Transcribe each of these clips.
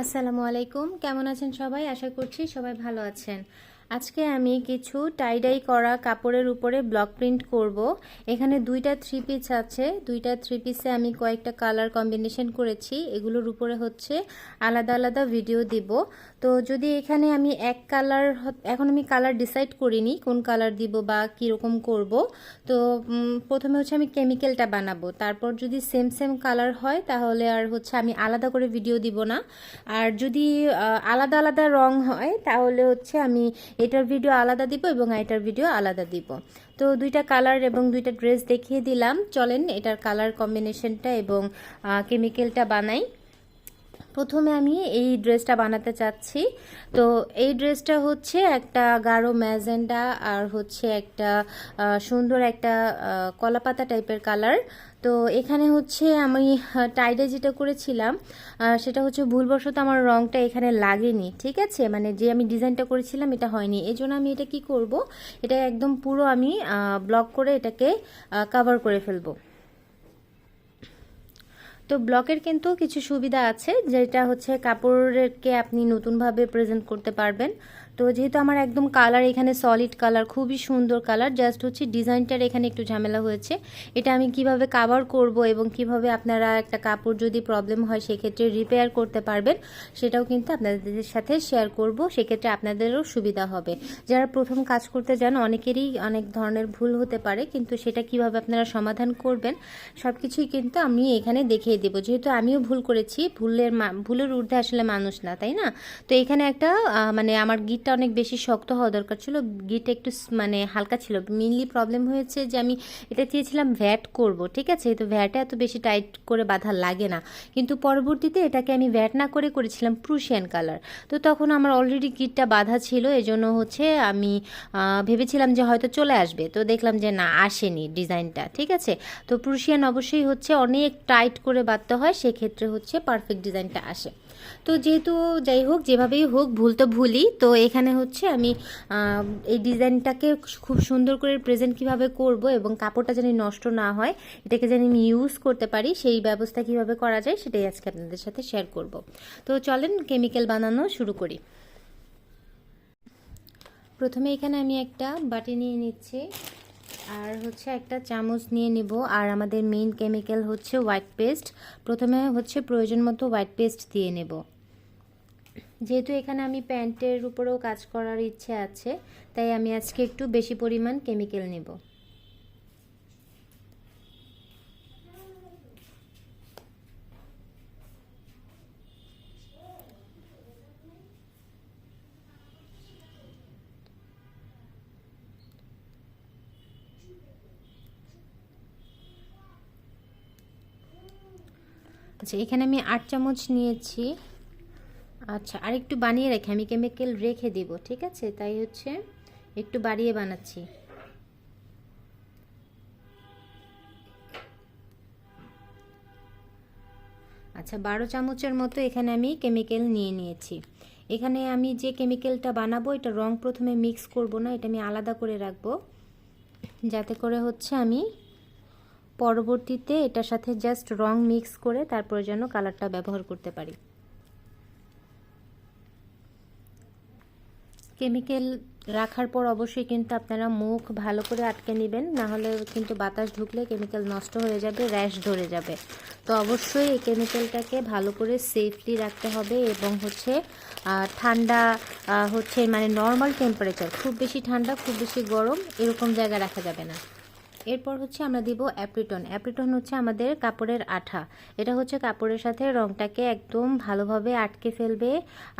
আসসালামু আলাইকুম। কেমন আছেন সবাই? আশা করছি সবাই ভালো আছেন। আজকে আমি কিছু টাইডাই করা কাপড়ের উপরে ব্লক প্রিন্ট করব। এখানে দুইটা থ্রি পিস আছে। দুইটা থ্রি পিসে আমি কয়েকটা কালার কম্বিনেশন করেছি। এগুলোর উপরে হচ্ছে আলাদা আলাদা ভিডিও দিব। তো যদি এখানে আমি এক কালার এখন আমি কালার ডিসাইড করিনি কোন কালার দিব বা কীরকম করব। তো প্রথমে হচ্ছে আমি কেমিক্যালটা বানাবো। তারপর যদি সেম সেম কালার হয়, তাহলে আর হচ্ছে আমি আলাদা করে ভিডিও দিব না। আর যদি আলাদা আলাদা রং হয়, তাহলে হচ্ছে আমি এটার ভিডিও আলাদা দিব এবং এটার ভিডিও আলাদা দিব। তো দুইটা কালার এবং দুইটা ড্রেস দেখিয়ে দিলাম। চলেন এটার কালার কম্বিনেশনটা এবং কেমিক্যালটা বানাই। প্রথমে আমি এই ড্রেসটা বানাতে চাচ্ছি। তো এই ড্রেসটা হচ্ছে একটা গাঢ় ম্যাজেন্ডা আর হচ্ছে একটা সুন্দর একটা কলাপাতা টাইপের কালার তো এখানে হচ্ছে আমি টাইডে যেটা করেছিলাম সেটা হচ্ছে ভুলবশত আমার রংটা এখানে লাগেনি, ঠিক আছে? মানে যে আমি ডিজাইনটা করেছিলাম এটা হয়নি। এই জন্য আমি এটা কি করব? এটা একদম পুরো আমি ব্লক করে এটাকে কভার করে ফেলব। তো ব্লকের কিন্তু কিছু সুবিধা আছে, যেটা হচ্ছে কাপড়কে আপনি নতুনভাবে প্রেজেন্ট করতে পারবেন। তো যেহেতু আমার একদম কালার এখানে সলিড কালার খুবই সুন্দর কালার জাস্ট হচ্ছে ডিজাইনটার এখানে একটু ঝামেলা হয়েছে। এটা আমি কীভাবে কাভার করব এবং কীভাবে আপনারা একটা কাপড় যদি প্রবলেম হয়, সেক্ষেত্রে রিপেয়ার করতে পারবেন, সেটাও কিন্তু আপনাদের সাথে শেয়ার করব, সেক্ষেত্রে আপনাদেরও সুবিধা হবে। যারা প্রথম কাজ করতে যান, অনেকেরই অনেক ধরনের ভুল হতে পারে, কিন্তু সেটা কীভাবে আপনারা সমাধান করবেন সব কিছুই কিন্তু আমি এখানে দেখিয়ে দেবো। যেহেতু আমিও ভুল করেছি, ভুলের ভুলের ঊর্ধ্বে আসলে মানুষ না, তাই না? তো এখানে একটা মানে আমার গিটটা অনেক বেশি শক্ত হওয়া দরকার ছিল। গিটটা একটু মানে হালকা ছিল। মেনলি প্রবলেম হয়েছে যে আমি এটা চেয়েছিলাম ভ্যাট করব, ঠিক আছে? তো ভ্যাটে এত বেশি টাইট করে বাঁধা লাগে না। কিন্তু পরবর্তীতে এটাকে আমি ভ্যাট না করে করেছিলাম প্রুশিয়ান কালার তো তখন আমার অলরেডি গিটটা বাঁধা ছিল, এজন্য হচ্ছে আমি ভেবেছিলাম যে হয়তো চলে আসবে। তো দেখলাম যে না, আসেনি ডিজাইনটা, ঠিক আছে? তো প্রুশিয়ান অবশ্যই হচ্ছে অনেক টাইট করে বাঁধতে হয়, সেক্ষেত্রে হচ্ছে পারফেক্ট ডিজাইনটা আসে। তো যেহেতু যাই হোক, যেভাবেই হোক, ভুল তো ভুলই। তো এখানে হচ্ছে আমি এই ডিজাইনটাকে খুব সুন্দর করে প্রেজেন্ট কীভাবে করব এবং কাপড়টা যেন নষ্ট না হয়, এটাকে যেন আমি ইউজ করতে পারি, সেই ব্যবস্থা কীভাবে করা যায় সেটাই আজকে আপনাদের সাথে শেয়ার করব। তো চলেন কেমিক্যাল বানানো শুরু করি। প্রথমে এখানে আমি একটা বাটি নিয়ে নিচ্ছি। আর হচ্ছে একটা চামচ নিয়ে নিব। আর আমাদের মেইন কেমিক্যাল হচ্ছে হোয়াইট পেস্ট প্রথমে হচ্ছে প্রয়োজন মতো হোয়াইট পেস্ট দিয়ে নেব। যেহেতু এখানে আমি প্যান্টের উপরেও কাজ করার ইচ্ছে আছে, তাই আমি আজকে একটু বেশি পরিমাণ কেমিক্যাল নেব। আচ্ছা এখানে আমি আট চামচ নিয়েছি। আচ্ছা আর একটু বানিয়ে রেখে, আমি কেমিক্যাল রেখে দিব, ঠিক আছে? তাই হচ্ছে একটু বাড়িয়ে বানাচ্ছি। আচ্ছা বারো চামচের মতো এখানে আমি কেমিক্যাল নিয়ে নিয়েছি। এখানে আমি যে কেমিক্যালটা বানাবো, এটা রং প্রথমে মিক্স করব না, এটা আমি আলাদা করে রাখব। যাতে করে হচ্ছে আমি পরবর্তীতে এটার সাথে জাস্ট রং মিক্স করে তারপরে যেন কালারটা ব্যবহার করতে পারি। কেমিক্যাল রাখার পর অবশ্যই কিন্তু আপনারা মুখ ভালো করে আটকে নেবেন, না হলে কিন্তু বাতাস ঢুকলে কেমিক্যাল নষ্ট হয়ে যাবে র্যাশ ধরে যাবে। তো অবশ্যই এই কেমিক্যালটাকে ভালো করে সেফলি রাখতে হবে এবং হচ্ছে ঠান্ডা হচ্ছে মানে নর্মাল টেম্পারেচার খুব বেশি ঠান্ডা, খুব বেশি গরম, এরকম জায়গায় রাখা যাবে না। এরপর হচ্ছে আমরা দিব অ্যাপ্রিটন। অ্যাপ্রিটন হচ্ছে আমাদের কাপড়ের আঠা। এটা হচ্ছে কাপড়ের সাথে রংটাকে একদম ভালোভাবে আটকে ফেলবে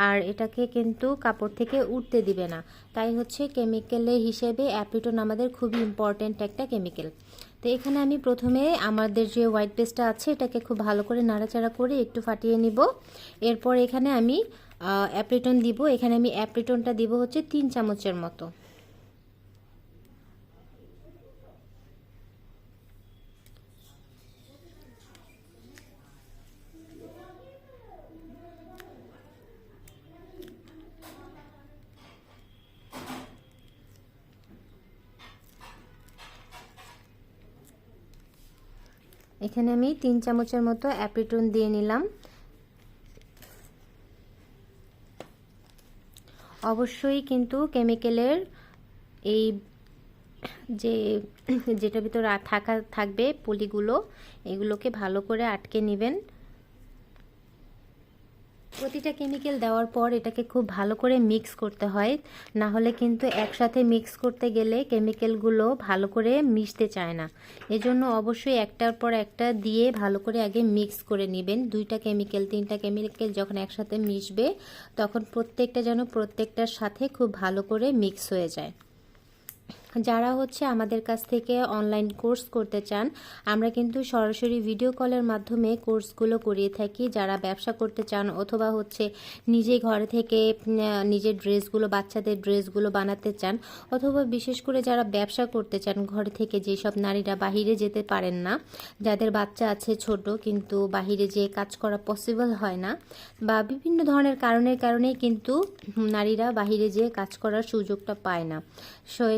আর এটাকে কিন্তু কাপড় থেকে উঠতে দিবে না। তাই হচ্ছে কেমিক্যালের হিসেবে অ্যাপ্রিটন আমাদের খুবই ইম্পর্ট্যান্ট একটা কেমিক্যাল তো এখানে আমি প্রথমে আমাদের যে হোয়াইট পেস্টটা আছে, এটাকে খুব ভালো করে নাড়াচাড়া করে একটু ফাটিয়ে নিব। এরপর এখানে আমি অ্যাপ্রিটন দিব। এখানে আমি অ্যাপ্রিটনটা দিব হচ্ছে তিন চামচের মতো। এখানে আমি তিন চামচের মতো অ্যাপিটুন দিয়ে নিলাম। অবশ্যই কিন্তু কেমিক্যালের এই যে যেটা ভিতরে থাকা, থাকবে পুলিগুলো, এগুলোকে ভালো করে আটকে নেবেন। প্রতিটা কেমিক্যাল দেওয়ার পর এটাকে খুব ভালো করে মিক্স করতে হয়। না হলে কিন্তু একসাথে মিক্স করতে গেলে কেমিক্যালগুলো ভালো করে মিশতে চায় না। এজন্য অবশ্যই একটার পর একটা দিয়ে ভালো করে আগে মিক্স করে নেবেন। দুইটা কেমিক্যাল তিনটা কেমিক্যাল যখন একসাথে মিশবে, তখন প্রত্যেকটা যেন প্রত্যেকটার সাথে খুব ভালো করে মিক্স হয়ে যায়। যারা হচ্ছে আমাদের কাছ থেকে অনলাইন কোর্স করতে চান, আমরা কিন্তু সরাসরি ভিডিও কলের মাধ্যমে কোর্সগুলো করিয়ে থাকি। যারা ব্যবসা করতে চান অথবা হচ্ছে নিজে ঘরে থেকে নিজের ড্রেসগুলো বাচ্চাদের ড্রেসগুলো বানাতে চান, অথবা বিশেষ করে যারা ব্যবসা করতে চান, ঘরে থেকে যেসব নারীরা বাহিরে যেতে পারেন না, যাদের বাচ্চা আছে ছোট কিন্তু বাহিরে যেয়ে কাজ করা পসিবল হয় না, বা বিভিন্ন ধরনের কারণের কারণেই কিন্তু নারীরা বাহিরে যেয়ে কাজ করার সুযোগটা পায় না।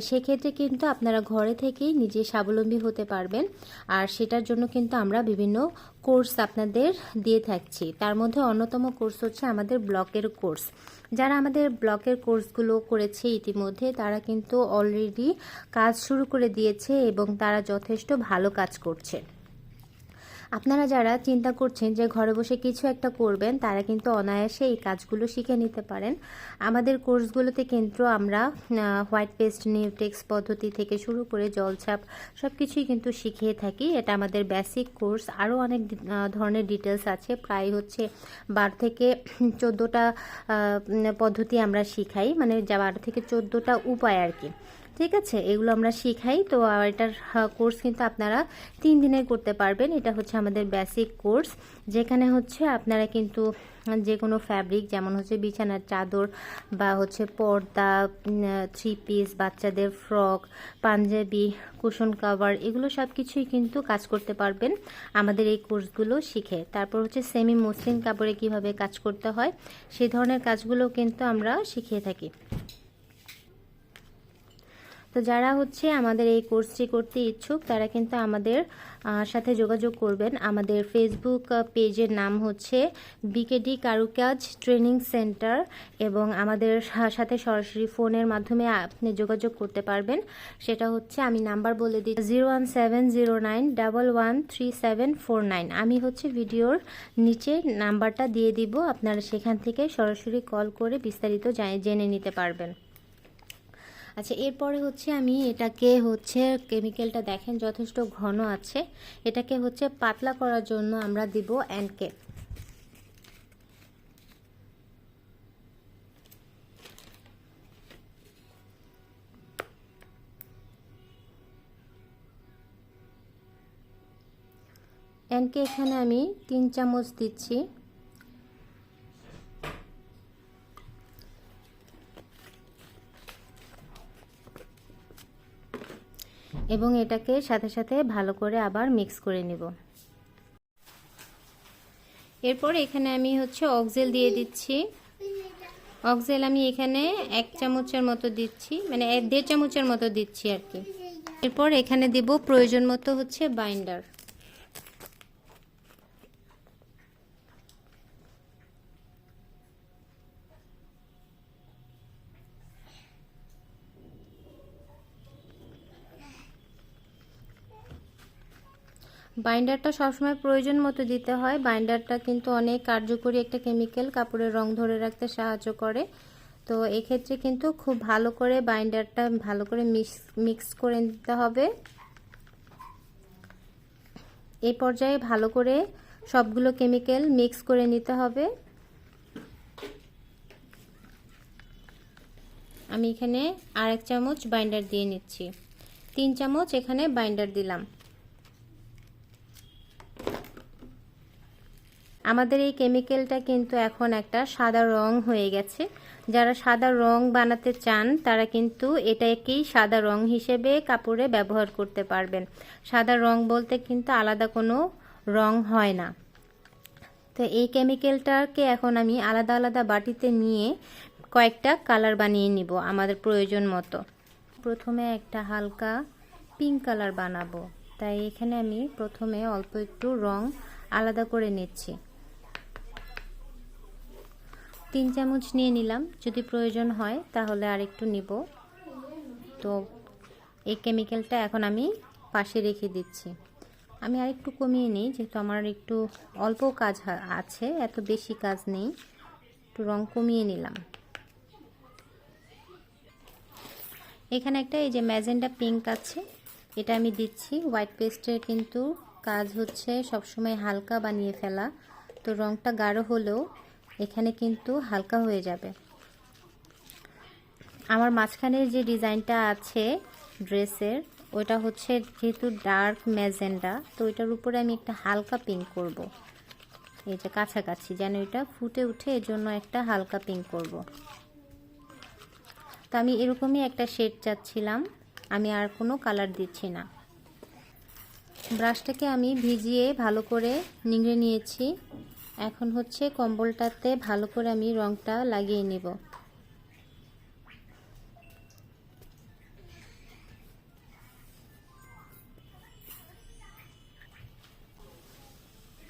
সেক্ষেত্রে কিন্তু আপনারা ঘরে থেকেই নিজে স্বাবলম্বী হতে পারবেন। আর সেটার জন্য কিন্তু আমরা বিভিন্ন কোর্স আপনাদের দিয়ে থাকছি। তার মধ্যে অন্যতম কোর্স হচ্ছে আমাদের ব্লকের কোর্স। যারা আমাদের ব্লকের কোর্সগুলো করেছে ইতিমধ্যে, তারা কিন্তু অলরেডি কাজ শুরু করে দিয়েছে এবং তারা যথেষ্ট ভালো কাজ করছে। আপনারা যারা চিন্তা করছেন যে ঘরে বসে কিছু একটা করবেন, তারা কিন্তু অনায়াসে এই কাজগুলো শিখে নিতে পারেন। আমাদের কোর্সগুলোতে কিন্তু আমরা হোয়াইট পেস্ট নিউটেক্স পদ্ধতি থেকে শুরু করে জলছাপ সব কিছুই কিন্তু শিখিয়ে থাকি। এটা আমাদের বেসিক কোর্স। আরও অনেক ধরনের ডিটেলস আছে। প্রায় হচ্ছে বারো থেকে চোদ্দোটা পদ্ধতি আমরা শিখাই। মানে যা বারো থেকে চোদ্দোটা উপায় আর কি। ঠিক আছে? এগুলো আমরা শিখাই। তো এটার কোর্স কিন্তু আপনারা তিন দিনে করতে পারবেন। এটা হচ্ছে আমাদের বেসিক কোর্স যেখানে হচ্ছে আপনারা কিন্তু যে কোনো ফ্যাব্রিক যেমন হচ্ছে বিছানার চাদর বা হচ্ছে পর্দা থ্রি পিস বাচ্চাদের ফ্রক পাঞ্জাবি কুশন কাভার এগুলো সব কিছুই কিন্তু কাজ করতে পারবেন। আমাদের এই কোর্সগুলো শিখে। তারপর হচ্ছে সেমি মসলিন কাপড়ে কীভাবে কাজ করতে হয় সেই ধরনের কাজগুলো কিন্তু আমরা শিখিয়ে থাকি। তো যারা হচ্ছে আমাদের এই কোর্সটি করতে ইচ্ছুক, তারা কিন্তু আমাদের সাথে যোগাযোগ করবেন। আমাদের ফেসবুক পেজের নাম হচ্ছে বিকেডি কারুকাজ ট্রেনিং সেন্টার এবং আমাদের সাথে সরাসরি ফোনের মাধ্যমে আপনি যোগাযোগ করতে পারবেন। সেটা হচ্ছে আমি নাম্বার বলে দিই zero one seven zero nine double one three seven four nine আমি হচ্ছে ভিডিওর নিচে নাম্বারটা দিয়ে দিব, আপনারা সেখান থেকে সরাসরি কল করে বিস্তারিত জেনে নিতে পারবেন। আচ্ছা এরপরে হচ্ছে আমি এটাকে হচ্ছে কেমিক্যালটা দেখেন যথেষ্ট ঘন আছে। এটাকে হচ্ছে পাতলা করার জন্য আমরা দিব অ্যানকে অ্যানকে এখানে আমি তিন চামচ দিচ্ছি। এবং এটাকে সাথে সাথে ভালো করে আবার মিক্স করে নেব। এরপর এখানে আমি হচ্ছে অক্সেল দিয়ে দিচ্ছি। অক্সেল আমি এখানে এক চামচের মতো দিচ্ছি মানে এক দেড় চামচের মতো দিচ্ছি আর কি। এরপর এখানে দিব প্রয়োজন মতো হচ্ছে বাইন্ডার। বাইন্ডারটা সবসময় প্রয়োজন মতো দিতে হয়। বাইন্ডারটা কিন্তু অনেক কার্যকরী একটা কেমিক্যাল, কাপড়ের রং ধরে রাখতে সাহায্য করে। তো এক্ষেত্রে কিন্তু খুব ভালো করে বাইন্ডারটা ভালো করে মিক্স মিক্স করে নিতে হবে। এই পর্যায়ে ভালো করে সবগুলো কেমিক্যাল মিক্স করে নিতে হবে। আমি এখানে আর এক চামচ বাইন্ডার দিয়ে নিচ্ছি। তিন চামচ এখানে বাইন্ডার দিলাম। আমাদের এই কেমিক্যালটা কিন্তু এখন একটা সাদা রং হয়ে গেছে। যারা সাদা রং বানাতে চান, তারা কিন্তু এটাকেই সাদা রং হিসেবে কাপড়ে ব্যবহার করতে পারবেন। সাদা রং বলতে কিন্তু আলাদা কোনো রং হয় না। তো এই কেমিক্যালটাকে এখন আমি আলাদা আলাদা বাটিতে নিয়ে কয়েকটা কালার বানিয়ে নিব আমাদের প্রয়োজন মতো। প্রথমে একটা হালকা পিঙ্ক কালার বানাবো। তাই এখানে আমি প্রথমে অল্প একটু রং আলাদা করে নিচ্ছি। তিন চামচ নিয়ে নিলাম। যদি প্রয়োজন হয়, তাহলে আর একটু নিব। তো এই কেমিক্যালটা এখন আমি পাশে রেখে দিচ্ছি। আমি আর একটু কমিয়ে নিই, যেহেতু আমার একটু অল্প কাজ আছে, এত বেশি কাজ নেই। একটু রং কমিয়ে নিলাম। এখানে একটা এই যে ম্যাজেন্ডা পিঙ্ক আছে, এটা আমি দিচ্ছি। হোয়াইট পেস্টের কিন্তু কাজ হচ্ছে সবসময় হালকা বানিয়ে ফেলা। তো রংটা গাঢ় হলেও এখানে কিন্তু হালকা হয়ে যাবে আমার মাঝখানের যে ডিজাইনটা আছে ড্রেসের ওইটা হচ্ছে যেহেতু ডার্ক ম্যাজেন্ডা, তো ওইটার উপরে আমি একটা হালকা পিঙ্ক করব। এই যে কাছাকাছি, যেন এটা ফুটে উঠে এর জন্য একটা হালকা পিঙ্ক করব। তো আমি এরকমই একটা শেড চাচ্ছিলাম, আমি আর কোনো কালার দিচ্ছি না ব্রাশটাকে আমি ভিজিয়ে ভালো করে নিংড়ে নিয়েছি এখন হচ্ছে কম্বলটাতে ভালো করে আমি রংটা লাগিয়ে নেব।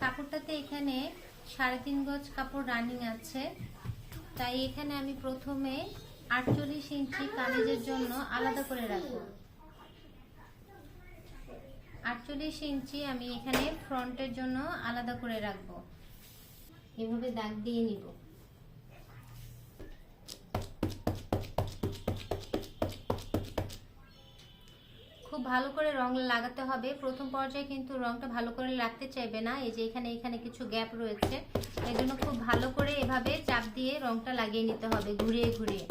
কাপড়টাতে এখানে সাড়ে তিন গজ কাপড় রানিং আছে। তাই এখানে আমি প্রথমে আটচল্লিশ ইঞ্চি কামিজের জন্য আলাদা করে রাখব। আটচল্লিশ ইঞ্চি আমি এখানে ফ্রন্টের জন্য আলাদা করে রাখব। এভাবে দাগ দিয়ে নিব। খুব ভালো করে রং লাগাতে হবে। প্রথম পর্যায়ে কিন্তু রংটা ভালো করে লাগতে চাইবে না। এই যে এখানে এখানে কিছু গ্যাপ রয়েছে। এই জন্য খুব ভালো করে এভাবে চাপ দিয়ে রংটা লাগিয়ে নিতে হবে, ঘুরিয়ে ঘুরিয়ে।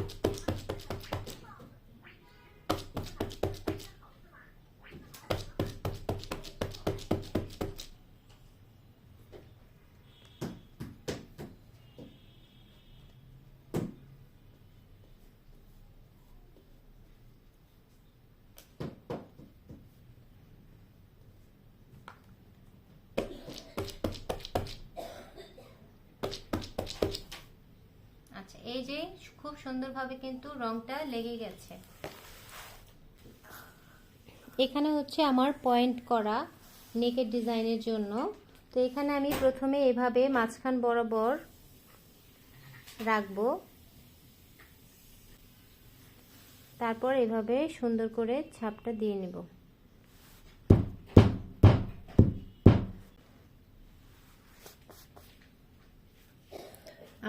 যে খুব সুন্দরভাবে কিন্তু রংটা লেগে গেছে। এখানে হচ্ছে আমার পয়েন্ট করা নেকের ডিজাইনের জন্য। তো এখানে আমি প্রথমে এভাবে মাঝখান বরাবর রাখব। তারপর এভাবে সুন্দর করে ছাপটা দিয়ে নেব।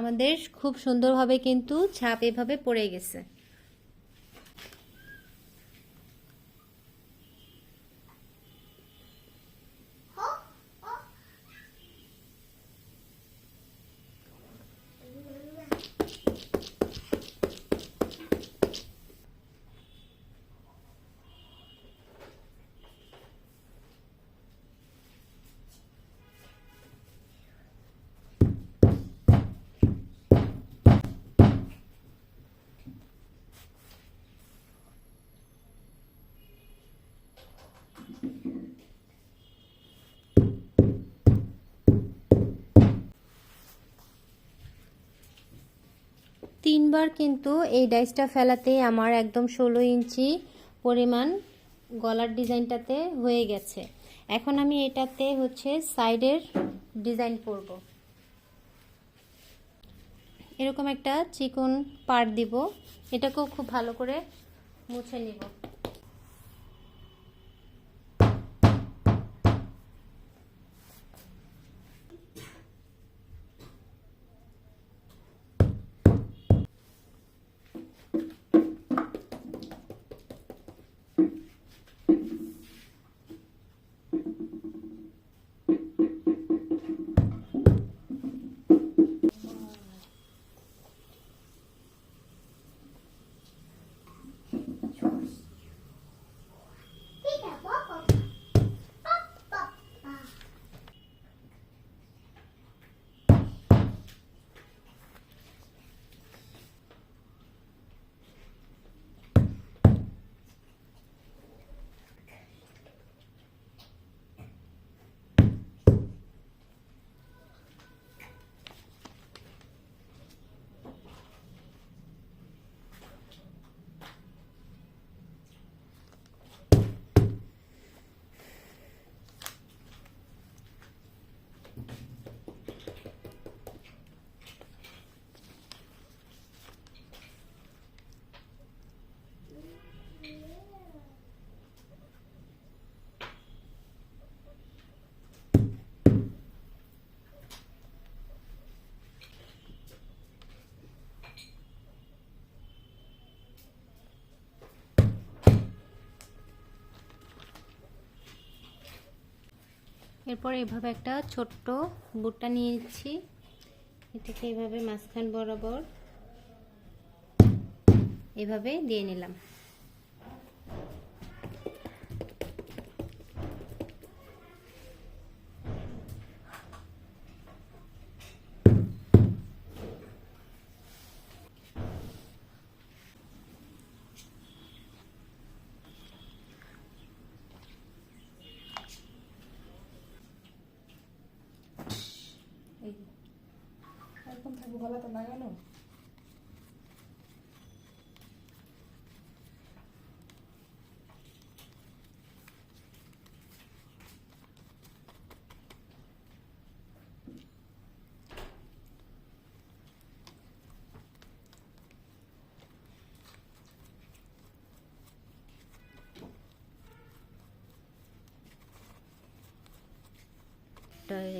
আমাদের খুব সুন্দরভাবে কিন্তু ছাপ এভাবে পড়ে গেছে। তিনবার কিন্তু এই ডাইসটা ফেলাতে আমার একদম ষোলো ইঞ্চি পরিমাণ গলার ডিজাইনটাতে হয়ে গেছে। এখন আমি এটাতে হচ্ছে সাইডের ডিজাইন করব। এরকম একটা চিকন পার দিব। এটাকেও খুব ভালো করে মুছে নিব। এরপর এভাবে একটা ছোট্ট বুটটা নিয়ে এটাকে এভাবে মাঝখান বরাবর এভাবে দিয়ে নিলাম। এরকম থাকবে গলা? তো লাগানো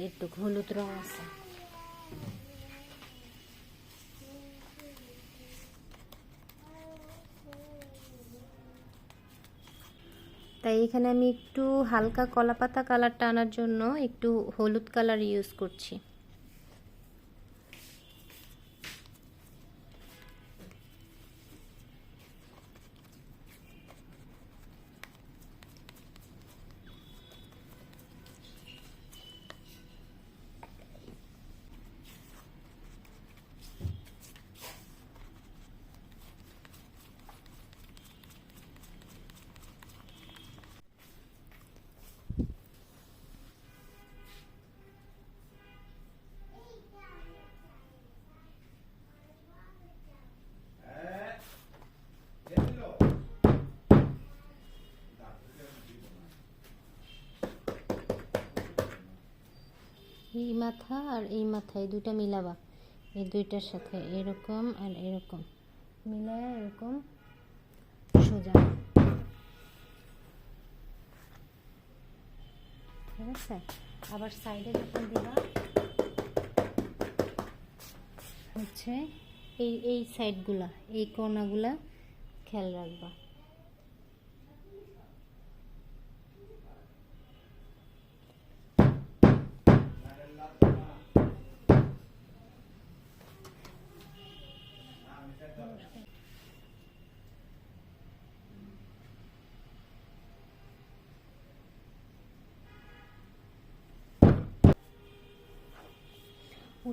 একটু হলুদ রং আছে। তাই এখানে আমি একটু হালকা কলাপাতা কালারটা আনার জন্য একটু হলুদ কালার ইউজ করছি। মাথা আর এই মাথা এই দুইটা মিলাবা। এই দুইটার সাথে এরকম আর এরকম। মিলায় এরকম সোজা। ঠিক আছে? আবার সাইডে যখন দিবা, হচ্ছে এই এই সাইডগুলা, এই কোনাগুলা খেয়াল রাখবা।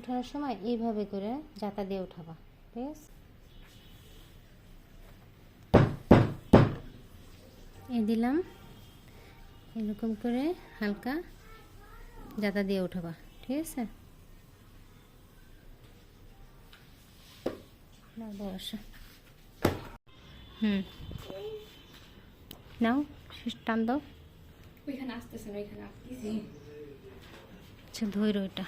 উঠানোর সময় এইভাবে করে জাতা দিয়ে উঠাবা ঠিক আছে? এই দিলাম এরকম করে হালকা জাতা দিয়ে উঠাবা ঠিক আছে? হুম। নাও টান দাও। ওইখানে আসতেছে না ওইখানে আচ্ছা ধৈর্য ওইটা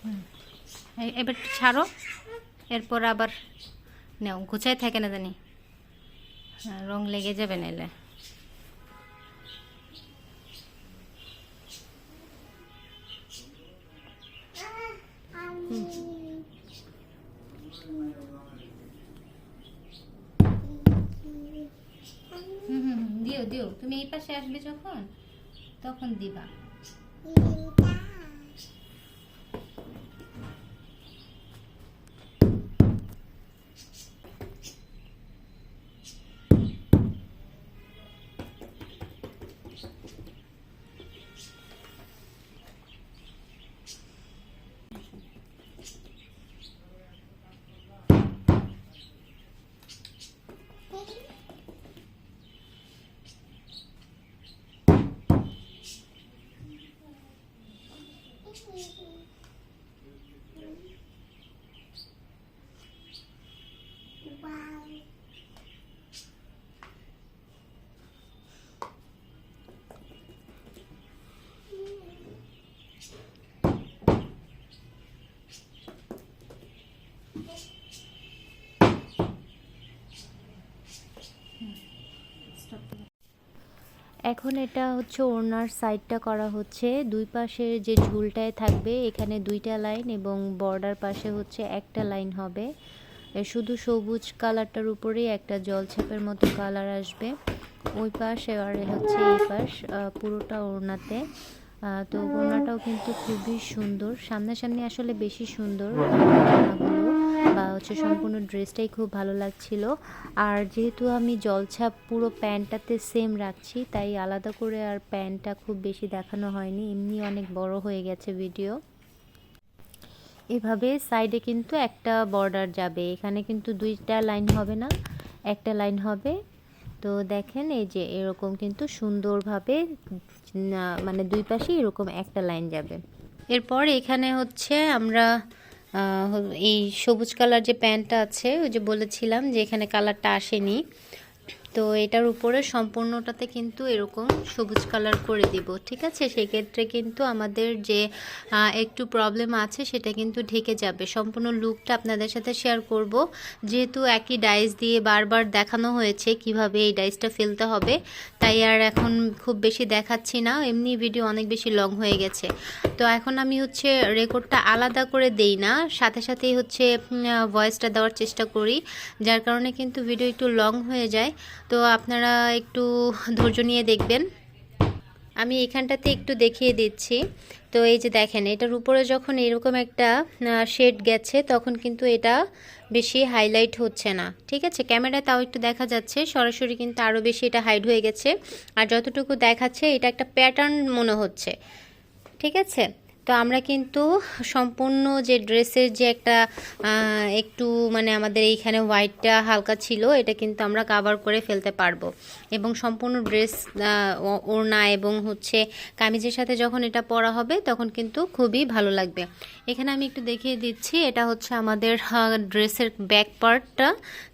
হুম। এই- এবার ছাড়ো। এরপর আবার নাও। গুছাই থাকে না জানি। হ্যাঁ, রং লেগে যাবে নাইলে। দিও দিও। তুমি এই পাশে আসবে যখন তখন দিবা। এখন এটা হচ্ছে ওড়নার সাইডটা করা হচ্ছে। দুই পাশের যে ঝুলটায় থাকবে, এখানে দুইটা লাইন এবং বর্ডার পাশে হচ্ছে একটা লাইন হবে। শুধু সবুজ কালারটার উপরেই একটা জলছাপের মতো কালার আসবে। ওই পাশ আর হচ্ছে এই পাশ পুরোটা ওড়নাতে। তো ওড়নাটাও কিন্তু খুবই সুন্দর। সামনাসামনি আসলে বেশি সুন্দর। ওড়নাগুলো হচ্ছে সম্পূর্ণ ড্রেসটাই খুব ভালো লাগছিল। আর যেহেতু আমি জলছাপ পুরো প্যান্টটাতে সেম রাখছি তাই আলাদা করে আর প্যান্টটা খুব বেশি দেখানো হয়নি। এমনি অনেক বড় হয়ে গেছে ভিডিও এভাবে সাইডে কিন্তু একটা বর্ডার যাবে। এখানে কিন্তু দুইটা লাইন হবে না একটা লাইন হবে। তো দেখেন এই যে এরকম কিন্তু সুন্দরভাবে মানে দুই পাশে এরকম একটা লাইন যাবে। এরপর এখানে হচ্ছে আমরা এই সবুজ কালার যে প্যান্টটা আছে ওই যে বলেছিলাম যে এখানে কালারটা আসেনি। তো এটার উপরে সম্পূর্ণটাতে কিন্তু এরকম সবুজ কালার করে দিব, ঠিক আছে? সেক্ষেত্রে কিন্তু আমাদের যে একটু প্রবলেম আছে সেটা কিন্তু ঢেকে যাবে। সম্পূর্ণ লুকটা আপনাদের সাথে শেয়ার করব। যেহেতু একই ডাইস দিয়ে বারবার দেখানো হয়েছে কীভাবে এই ডাইসটা ফেলতে হবে, তাই আর এখন খুব বেশি দেখাচ্ছি না। এমনি ভিডিও অনেক বেশি লং হয়ে গেছে। তো এখন আমি হচ্ছে রেকর্ডটা আলাদা করে দেই না। সাথে সাথেই হচ্ছে ভয়েসটা দেওয়ার চেষ্টা করি, যার কারণে কিন্তু ভিডিও একটু লং হয়ে যায়। তো আপনারা একটু ধৈর্য নিয়ে দেখবেন। আমি এখানটাতে একটু দেখিয়ে দিচ্ছি। তো এই যে দেখেন, এটার উপরে যখন এরকম একটা শেড গেছে, তখন কিন্তু এটা বেশি হাইলাইট হচ্ছে না। ঠিক আছে? ক্যামেরায় তাও একটু দেখা যাচ্ছে, সরাসরি কিন্তু আরও বেশি এটা হাইড হয়ে গেছে। আর যতটুকু দেখাচ্ছে, এটা একটা প্যাটার্ন মনে হচ্ছে। ঠিক আছে? তো আমরা কিন্তু সম্পূর্ণ যে ড্রেসের যে একটা একটু মানে আমাদের এইখানে হোয়াইটটা হালকা ছিল, এটা কিন্তু আমরা কাভার করে ফেলতে পারব। এবং সম্পূর্ণ ড্রেস ওড়না এবং হচ্ছে কামিজের সাথে যখন এটা পরা হবে, তখন কিন্তু খুবই ভালো লাগবে। এখানে আমি একটু দেখিয়ে দিচ্ছি, এটা হচ্ছে আমাদের ড্রেসের ব্যাক পার্টটা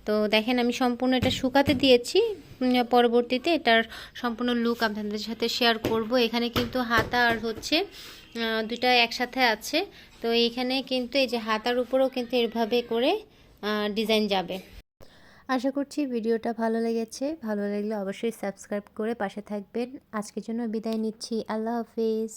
তো দেখেন, আমি সম্পূর্ণ এটা শুকাতে দিয়েছি পরবর্তীতে এটার সম্পূর্ণ লুক আপনাদের সাথে শেয়ার করব। এখানে কিন্তু হাতা আর হচ্ছে দুইটা একসাথে আছে। তো এইখানে কিন্তু এই যে হাতার উপরেও কিন্তু এভাবে করে ডিজাইন যাবে। আশা করছি ভিডিওটা ভালো লেগেছে। ভালো লাগলে অবশ্যই সাবস্ক্রাইব করে পাশে থাকবেন। আজকের জন্য বিদায় নিচ্ছি। আল্লাহ হাফিজ।